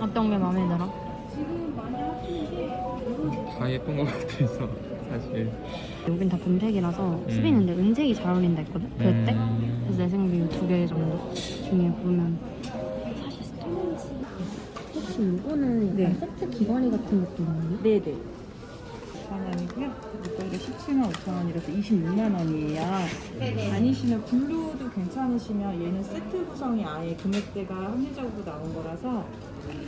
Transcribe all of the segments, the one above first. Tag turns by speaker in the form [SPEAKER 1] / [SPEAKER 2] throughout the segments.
[SPEAKER 1] 어떤 게 마음에 들어?
[SPEAKER 2] 다 예쁜 것 같아서 사실.
[SPEAKER 1] 여긴 다 금색이라서
[SPEAKER 2] 음.
[SPEAKER 1] 수빈은 근데 은색이 잘 어울린다 했거든? 그때?
[SPEAKER 2] 음.
[SPEAKER 1] 그래서 내 생각에 이두개 정도 중에 고르면 사실 스톤지 혹시 이거는
[SPEAKER 3] 네.
[SPEAKER 1] 세트 기관이 같은 느낌이에요?
[SPEAKER 3] 네네. 4만 원이고요. 이쪽에 17만 5천 원이라서 26만 원이에요. 아니시면 블루도 괜찮으시면 얘는 세트 구성이 아예 금액대가 합리적으로 나온 거라서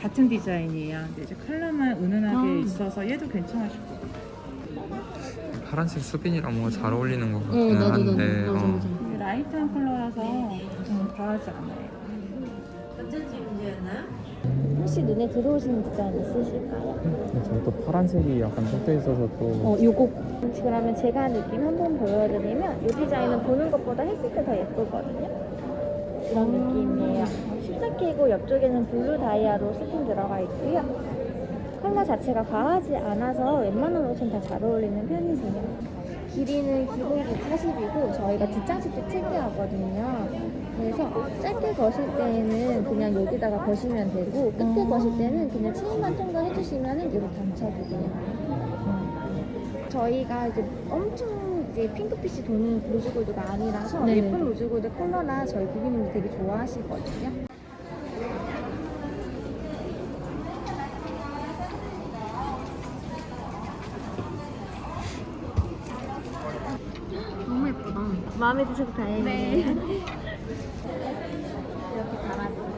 [SPEAKER 3] 같은 디자인이에요. 근데 이제 컬러만 은은하게
[SPEAKER 1] 아.
[SPEAKER 3] 있어서 얘도 괜찮으실 거예요.
[SPEAKER 2] 파란색 수빈이랑 뭔가 잘 어울리는
[SPEAKER 1] 것어
[SPEAKER 2] 같긴
[SPEAKER 1] 나도 나도
[SPEAKER 2] 한데.
[SPEAKER 1] 맞아
[SPEAKER 2] 어.
[SPEAKER 1] 맞아
[SPEAKER 3] 이게 라이트한 컬러라서 음, 과하지 않아요.
[SPEAKER 1] 혹시 눈에 들어오시는 디자인 있으실까요?
[SPEAKER 2] 저또 파란색이 약간 섞여 있어서 또.
[SPEAKER 1] 어 요거
[SPEAKER 4] 그러면 제가 느낌 한번 보여드리면 이 디자인은 보는 것보다 했을 때 더 예쁘거든요. 이런 느낌이에요. 14K고 옆쪽에는 블루 다이아로 스팀 들어가 있고요. 컬러 자체가 과하지 않아서 웬만한 옷은 다 잘 어울리는 편이세요. 길이는 기본 140이고 저희가 뒷장식도 특이하거든요. 그래서 짧게 거실 때에는 그냥 여기다가 거시면 되고 끝에 거실 때는 그냥 체인만 통과해 주시면 이렇게 감춰도 돼요. 저희가 이제 엄청 이제 핑크빛이 도는 로즈골드가 아니라서
[SPEAKER 1] 네네.
[SPEAKER 4] 예쁜 로즈골드 컬러나 저희 고객님들 되게 좋아하시거든요.
[SPEAKER 1] 너무 예쁘다
[SPEAKER 4] 마음에 드셔도 다행이에요. 이렇게 달아요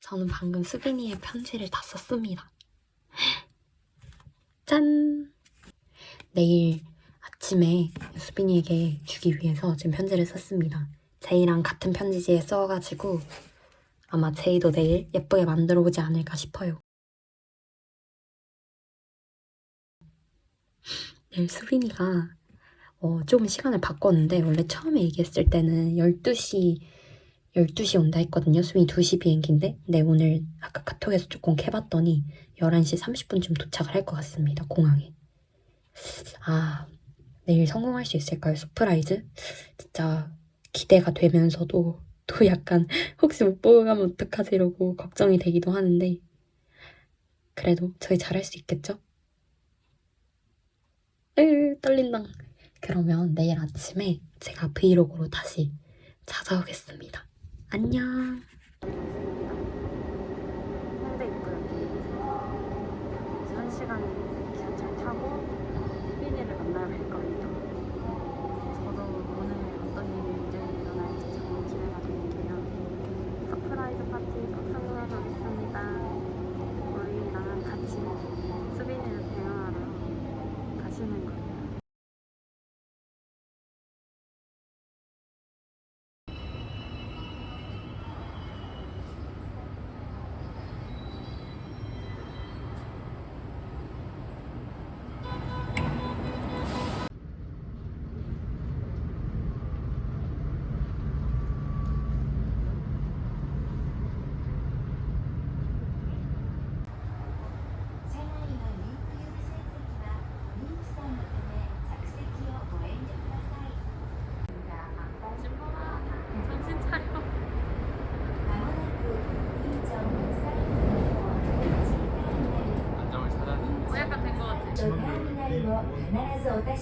[SPEAKER 1] 저는 방금 수빈이의 편지를 다 썼습니다. 짠! 내일 아침에 수빈이에게 주기 위해서 지금 편지를 썼습니다. 제이랑 같은 편지지에 써가지고 아마 제이도 내일 예쁘게 만들어 오지 않을까 싶어요. 내일 수빈이가 어, 조금 시간을 바꿨는데 원래 처음에 얘기했을 때는 12시 12시 온다 했거든요. 수빈이 2시 비행기인데 네 오늘 아까 카톡에서 조금 캐봤더니 11시 30분쯤 도착을 할 것 같습니다. 공항에. 아 내일 성공할 수 있을까요? 서프라이즈? 진짜 기대가 되면서도 또 약간 혹시 못 보고 가면 어떡하지 이러고 걱정이 되기도 하는데 그래도 저희 잘할 수 있겠죠? 으 떨린다. 그러면 내일 아침에 제가 브이로그로 다시 찾아오겠습니다. 안녕. 현대 입구역에 이제 한 시간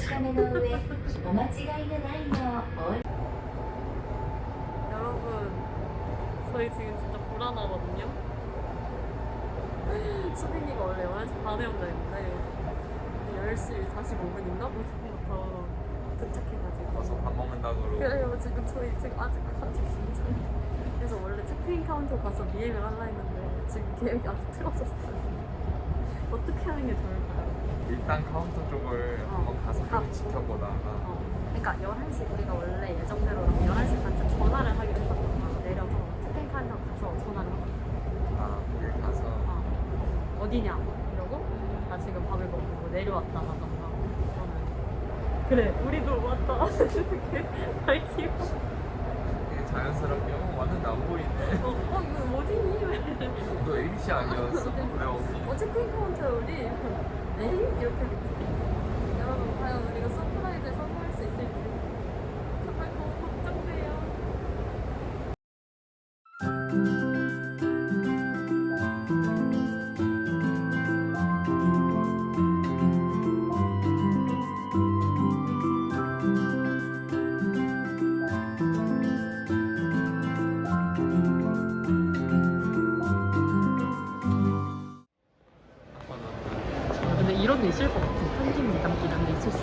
[SPEAKER 5] 確かめの上お間違いのないよう
[SPEAKER 1] 여러분, 저희 지금 진짜 불안하거든요. 수빈이가 원래 11시 반에 온다 했는데 10시 45분인가? 무슨부터 도착해가지고
[SPEAKER 2] 와서 밥 먹는다고
[SPEAKER 1] 그래요 지금 저희 지금 아직 아직 진짜 그래서 원래 체크인 카운터 가서 미행을 하려 했는데 지금 계획이 아직 틀어졌어요 어떻게 하는 게 좋을까요?
[SPEAKER 2] 일단 카운터 쪽을
[SPEAKER 1] 어.
[SPEAKER 2] 한번 가서
[SPEAKER 1] 가-
[SPEAKER 2] 좀 지켜보다가.
[SPEAKER 1] 어, 그러니까 11시 우리가 원래 예정대로 11시 반쯤 전화를 하기로 했었잖아 내려서 체크인 카운터 가서 전화를 하자
[SPEAKER 2] 아 거기 가서.
[SPEAKER 1] 어, 어디냐? 이러고 나 지금 밥을 먹고 내려왔다 하던가 저는 그래 우리도 왔다. 이렇게 밝히고.
[SPEAKER 2] 되게 자연스럽게 어 왔는데 안 보이네.
[SPEAKER 1] 어, 어 이거 어디니?
[SPEAKER 2] 너 ABC 아니었어? 왜요?
[SPEAKER 6] 어, 체크인 카운터에 우리 에이? 이렇게. 여러분, 과연 우리가 서프라이즈에 성공할 수 있을지. 정말 너무 걱정돼요.
[SPEAKER 1] 편집 남기 이런 게 있을 수 있어.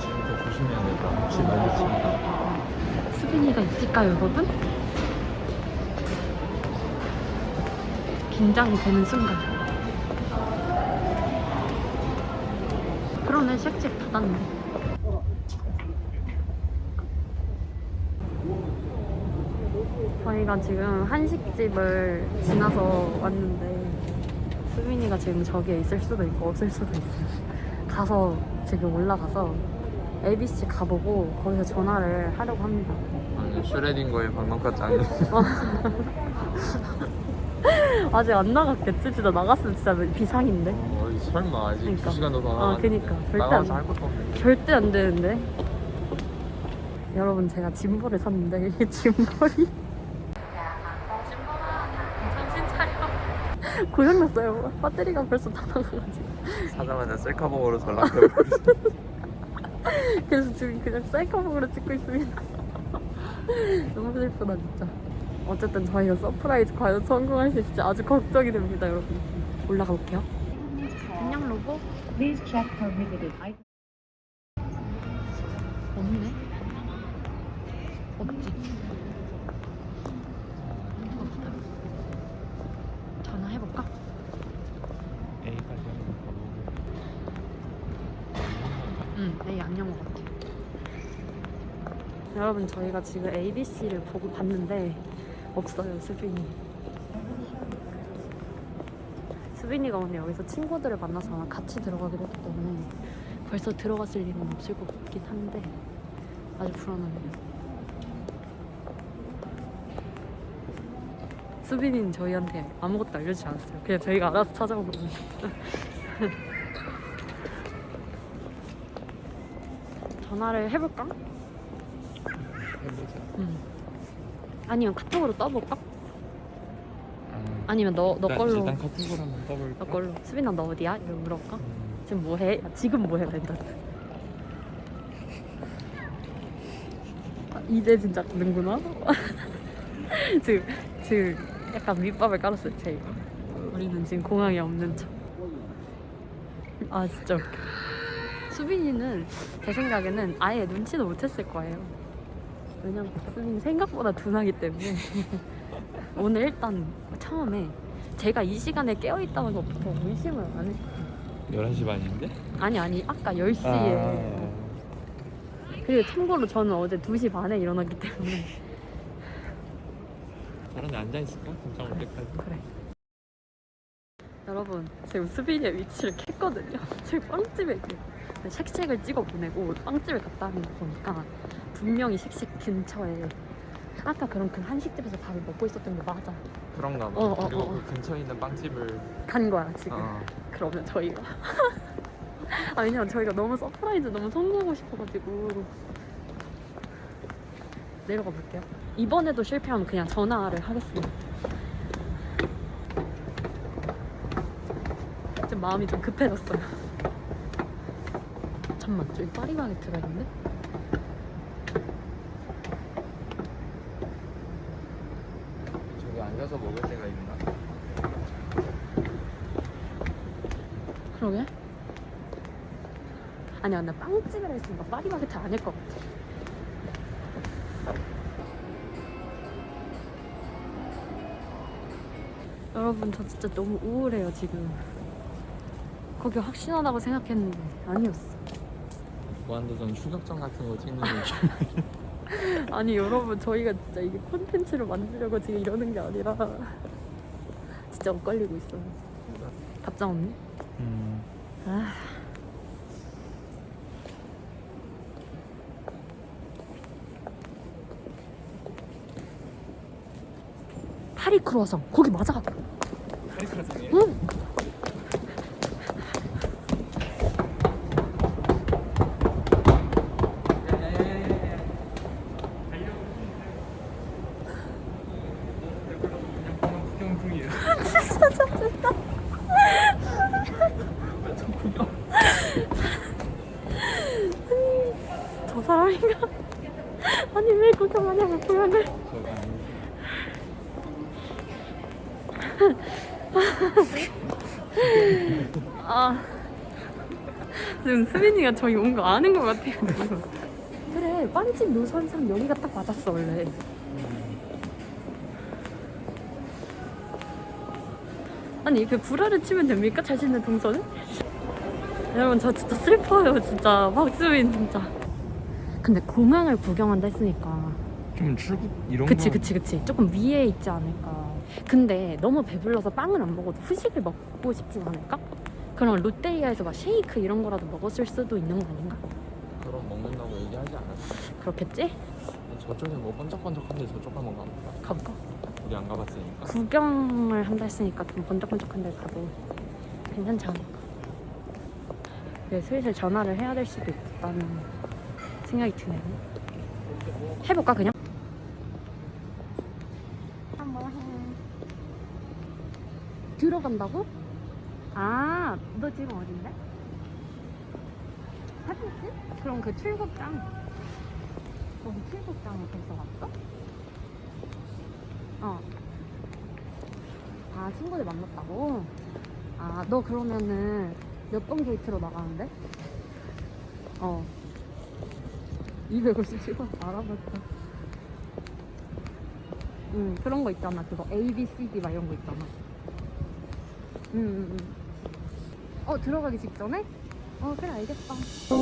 [SPEAKER 2] 지금부터 조심해야 되겠다. 혹시 말겠지.
[SPEAKER 1] 수빈이가 있을까요, 여러분? 긴장이 되는 순간. 그러네, 쉑쉑 닫았네. 저희가 지금 한식집을 지나서 왔는데 수빈이가 지금 저기에 있을 수도 있고 없을 수도 있어요. 가서 지금 올라가서 ABC 가보고 거기서 전화를 하려고 합니다.
[SPEAKER 2] 아니 슈레딩거의 방랑카 짱이.
[SPEAKER 1] 아직 안 나갔겠지? 진짜 나갔으면 진짜 비상인데.
[SPEAKER 2] 어, 설마 아직
[SPEAKER 1] 그러니까.
[SPEAKER 2] 두 시간도 더
[SPEAKER 1] 어,
[SPEAKER 2] 남았는데.
[SPEAKER 1] 그니까. 절대
[SPEAKER 2] 나가서 안할 것도 없는데.
[SPEAKER 1] 절대 안 되는데. 여러분 제가 짐볼을 샀는데 이게 짐볼이 정신 차려 고장났어요. 배터리가 벌써 다 나가가지고.
[SPEAKER 2] 사자마자 셀카봉으로 전락해버렸어.
[SPEAKER 1] 그래서 지금 그냥 셀카봉으로 찍고 있습니다. 너무 슬프다 진짜. 어쨌든 저희가 서프라이즈 과연 성공할 수 있을지 아주 걱정이 됩니다 여러분. 올라가 볼게요. 안녕 로보
[SPEAKER 7] Please check for visited items.
[SPEAKER 1] 없네. 없지 없다 전화해볼까?
[SPEAKER 2] A까지 한번
[SPEAKER 1] 응, A 안녕 것 같아. 여러분 저희가 지금 ABC를 보고 봤는데 없어요 수빈이. 수빈이가 오늘 여기서 친구들을 만나서 같이 들어가기로 했기 때문에 벌써 들어갔을 일은 없을 것 같긴 한데 아주 불안하네요. 수빈이는 저희한테 아무것도 알려주지 않았어요. 그냥 저희가 알아서 찾아오고 전화를 해볼까?
[SPEAKER 2] 해보자.
[SPEAKER 1] 응. 아니면 카톡으로 떠볼까?
[SPEAKER 2] 아,
[SPEAKER 1] 아니면 너, 너
[SPEAKER 2] 일단,
[SPEAKER 1] 걸로
[SPEAKER 2] 일단 카톡으로 한번 떠볼까?
[SPEAKER 1] 너 걸로 수빈아 너 어디야? 이러고 물어볼까?
[SPEAKER 2] 음,
[SPEAKER 1] 지금 뭐해? 야, 지금 뭐해? 일단 아, 이제 진짜 듣는구나? 지금 지금 약간 밑밥을 깔았어요 제가 우리는 지금 공항에 없는 척 아 진짜 웃겨 수빈이는 제 생각에는 아예 눈치도 못했을 거예요 왜냐면 수빈이 생각보다 둔하기 때문에 오늘 일단 처음에 제가 이 시간에 깨어있다는 것부터 의심을 안 했어요.
[SPEAKER 2] 11시 반인데?
[SPEAKER 1] 아니 아니 아까 10시에.
[SPEAKER 2] 아,
[SPEAKER 1] 그리고 참고로 저는 어제 2시 반에 일어났기 때문에.
[SPEAKER 2] 다른 데 앉아있을까? 진짜 올 때까지.
[SPEAKER 1] 그래. 여러분 지금 수빈이의 위치를 캤거든요. 지금 빵집에 있대요. 쉑쉑을 찍어 보내고 빵집을 갔다 하는 거 보니까 분명히 쉑쉑 근처에 아까 그런 그 한식집에서 밥을 먹고 있었던 게 맞아.
[SPEAKER 2] 그런가 봐.
[SPEAKER 1] 어, 어,
[SPEAKER 2] 그리고
[SPEAKER 1] 어, 어.
[SPEAKER 2] 그 근처에 있는 빵집을
[SPEAKER 1] 간 거야 지금.
[SPEAKER 2] 어,
[SPEAKER 1] 그러면 저희가. 아 왜냐면 저희가 너무 서프라이즈 너무 성공하고 싶어가지고. 내려가 볼게요. 이번에도 실패하면 그냥 전화를 하겠습니다. 지금 마음이 좀 급해졌어요. 잠만 저기 파리바게트가 있는데?
[SPEAKER 2] 앉아서 먹을 데가 있나?
[SPEAKER 1] 그러게 아니야 나 빵집이라 했으니까 파리바게트 아닐 것 같아 여러분 저 진짜 너무 우울해요 지금 거기 확신하다고 생각했는데 아니었어
[SPEAKER 2] 무한도전 추격전 같은 거 찍는 느낌.
[SPEAKER 1] 아니 여러분 저희가 진짜 이게 콘텐츠를 만들려고 지금 이러는 게 아니라 진짜 엇갈리고 있어요 답장 없니?
[SPEAKER 2] 음.
[SPEAKER 1] 아 파리 크루아상 거기 맞아
[SPEAKER 2] 카리크라상이에요?
[SPEAKER 1] 응
[SPEAKER 2] 구경 중이에요.
[SPEAKER 1] 저 사람인가? 아니 왜 구경하냐고 고양을 아. 지금 수빈이가 저희 온 거 아는 것 같아요. 그래 빵집 노선상 여기가 딱 맞았어 원래. 아니 그 불화를 치면 됩니까? 자신의 동선을? 여러분 저 진짜 슬퍼요 진짜. 박수빈 진짜. 근데 공항을 구경한다 했으니까.
[SPEAKER 2] 좀 출국 이런
[SPEAKER 1] 그치
[SPEAKER 2] 거.
[SPEAKER 1] 그치 그치. 조금 위에 있지 않을까 근데 너무 배불러서 빵을 안 먹어도 후식을 먹고 싶진 않을까? 그럼 롯데리아에서 막 쉐이크 이런 거라도 먹었을 수도 있는 거 아닌가?
[SPEAKER 2] 그럼 먹는다고 얘기하지 않았어.
[SPEAKER 1] 그렇겠지?
[SPEAKER 2] 저쪽에 뭐 번쩍번쩍한데 저쪽 한번 가볼까?
[SPEAKER 1] 가볼까?
[SPEAKER 2] 우리 안 가봤으니까.
[SPEAKER 1] 구경을 한다 했으니까 좀 번쩍번쩍한 데 가도 괜찮지 않을까? 네, 슬슬 전화를 해야 될 수도 있다는 생각이 드네요. 해볼까 그냥? 들어간다고? 아, 너 지금 어딘데? 사진실? 그럼 그 출국장 거기 출국장에 벌써 왔어? 어. 아, 친구들 만났다고? 아, 너 그러면은 몇 번 게이트로 나가는데? 어. 257번 알아봤다. 응, 그런 거 있잖아. 그거 A, B, C, D 막 이런 거 있잖아. 응, 응, 응. 어, 들어가기 직전에? 어, 그래, 알겠어. 저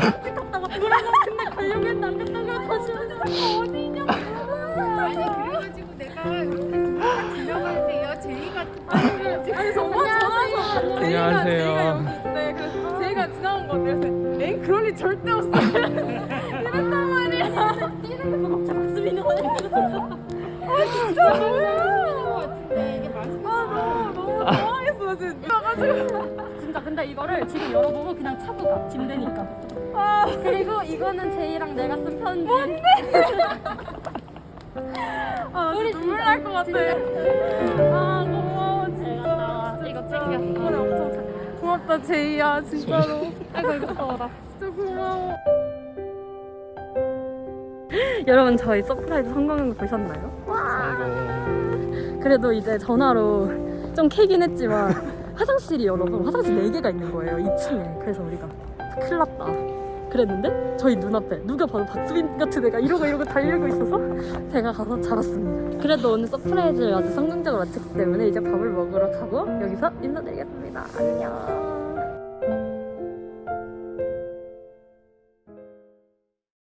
[SPEAKER 1] 갔다가 그러고 근데 가려고 했는데 안 됐다고 다시 왔는데 어디냐?
[SPEAKER 8] 아니 그래가지고 내가 이렇게 지나갈 때요. 제이가
[SPEAKER 6] 아니 정말
[SPEAKER 2] 안녕하세요.
[SPEAKER 6] 네, 그래서 제이가 지나온 거 그래서 엥 그럴 리 절대 없어 이랬단 말이야.
[SPEAKER 1] 뛰는 거.
[SPEAKER 6] 진짜 뭐야
[SPEAKER 8] 이게 맛있어
[SPEAKER 6] 아 너무 너무 당황했어 지금 나가지고
[SPEAKER 1] 진짜 근데 이거를 지금 열어보고 그냥 차고 가. 짐 되니까.
[SPEAKER 6] 아
[SPEAKER 1] 그리고 이거는 제이랑 내가 쓴 편지.
[SPEAKER 6] 아,
[SPEAKER 1] 우리
[SPEAKER 6] 눈물 날 것 같아. 아, 고마워,
[SPEAKER 1] 잘
[SPEAKER 6] 진짜.
[SPEAKER 1] 이거 챙겨.
[SPEAKER 6] 덕분에 엄청 잘- 고맙다, 제이야, 진짜로.
[SPEAKER 1] 아이고 이거 더워라.
[SPEAKER 6] 진짜 고마워.
[SPEAKER 1] 여러분 저희 서프라이즈 성공한 거 보셨나요?
[SPEAKER 2] 성공.
[SPEAKER 1] 그래도 이제 전화로 좀 캐긴 했지만 화장실이 여러분 화장실 4개가 있는 거예요 2층에. 그래서 우리가 큰일 났다. 그랬는데 저희 눈앞에 누가 봐도 박수빈 같은 애가 이러고 이러고 달리고 있어서 제가 가서 잡았습니다. 그래도 오늘 서프라이즈를 아주 성공적으로 마쳤기 때문에 이제 밥을 먹으러 가고 여기서 인사드리겠습니다. 안녕